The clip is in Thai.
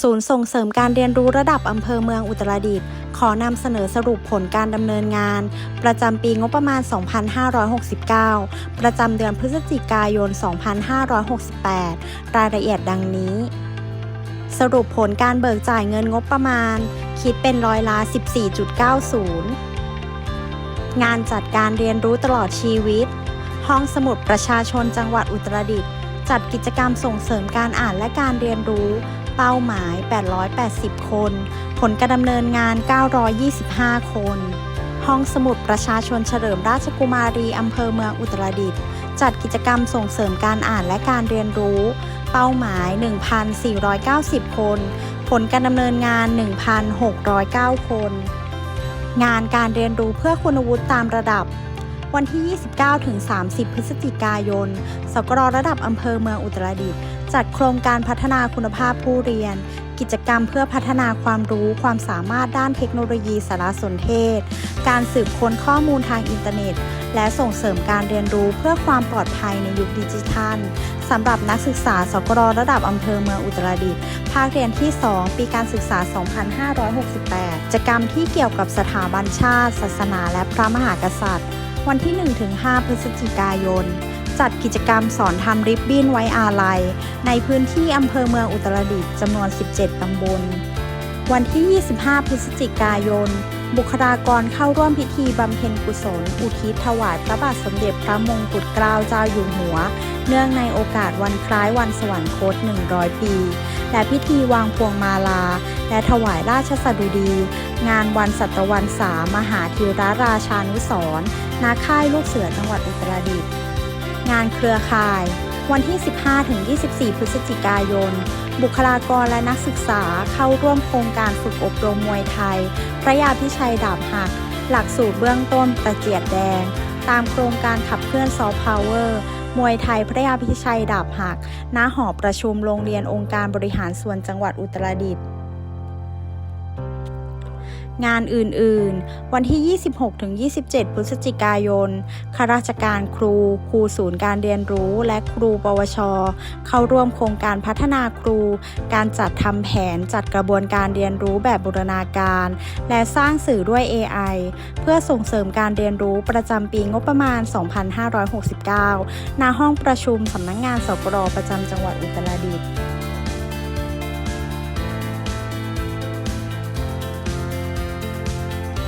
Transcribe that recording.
ศูนย์ส่งเสริมการเรียนรู้ระดับอำเภอเมืองอุตรดิตถ์ขอนำเสนอสรุปผลการดำเนินงาน ประจำปีงบประมาณ 2569 ประจำเดือนพฤศจิกายน 2568 รายละเอียดดังนี้ สรุปผลการเบิกจ่ายเงินงบประมาณ คิดเป็นร้อยละ14.90 งานจัดการเรียนรู้ตลอดชีวิต ห้องสมุดประชาชนจังหวัดอุตรดิตถ์จัดกิจกรรมส่งเสริมการอ่านและการเรียนรู้ เป้าหมาย 880 คน ผลการดำเนินงาน 925 คน ห้องสมุดประชาชนเฉลิมราชกุมารีอำเภอเมืองอุตรดิตถ์จัดกิจกรรมส่งเสริมการอ่านและการเรียนรู้ เป้าหมาย 1,490 คน ผลการดำเนินงาน 1,609 คน งานการเรียนรู้เพื่อคุณวุฒิตามระดับวันที่ 29-30 พฤศจิกายน สกรระดับอำเภอเมืองอุตรดิตถ์ จัดโครงการพัฒนาคุณภาพผู้เรียน กิจกรรมเพื่อพัฒนาความรู้ความสามารถด้านเทคโนโลยีสารสนเทศ การสืบค้นข้อมูลทางอินเทอร์เน็ต และส่งเสริมการเรียนรู้เพื่อความปลอดภัยในยุคดิจิทัลสำหรับนักศึกษาสกรระดับอำเภอเมืองอุตรดิตถ์ภาคเรียนที่ 2 ปีการศึกษา 2568กิจกรรมที่เกี่ยวกับสถาบันชาติ ศาสนา และพระมหากษัตริย์ วันที่ 1-5 พฤศจิกายน จัดกิจกรรมสอนทำริบบิ้นไว้อาลัย ในพื้นที่อำเภอเมืองอุตรดิตถ์จำนวน 17 ตำบล วันที่ 25 พฤศจิกายน บุคลากรเข้าร่วมพิธีบำเพ็ญกุศล อุทิศถวายพระบาทสมเด็จพระมงกุฎเกล้าเจ้าอยู่หัว เนื่องในโอกาสวันคล้ายวันสวรรคต 100 ปี และพิธีวางพวงมาลา และถวายราชสดุดี งานวันสัตวันษามหาธีรราชานุสรณ์ณค่ายลูกเสือจังหวัดอุตรดิตถ์ งานเครือข่าย วันที่ 15-24 พฤศจิกายน บุคลากรและนักศึกษาเข้าร่วมโครงการฝึกอบรมมวยไทย พระยาพิชัยดาบหัก หลักสูตรเบื้องต้นประเจียดแดง ตามโครงการขับเคลื่อนซอฟต์พาวเวอร์มวยไทยพระยาพิชัยดาบหัก ณ หอประชุมโรงเรียนองค์การบริหารส่วนจังหวัดอุตรดิตถ์ งานอื่นๆ วันที่ 26-27 พฤศจิกายน ข้าราชการครู ครูศูนย์การเรียนรู้และครูปวช เข้าร่วมโครงการพัฒนาครู การจัดทำแผนจัดกระบวนการเรียนรู้แบบบูรณาการ และสร้างสื่อด้วย AI เพื่อส่งเสริมการเรียนรู้ประจำปีงบประมาณ 2569 ณ ห้องประชุมสำนักงงานสกรประจำจังหวัดอุตรดิตถ์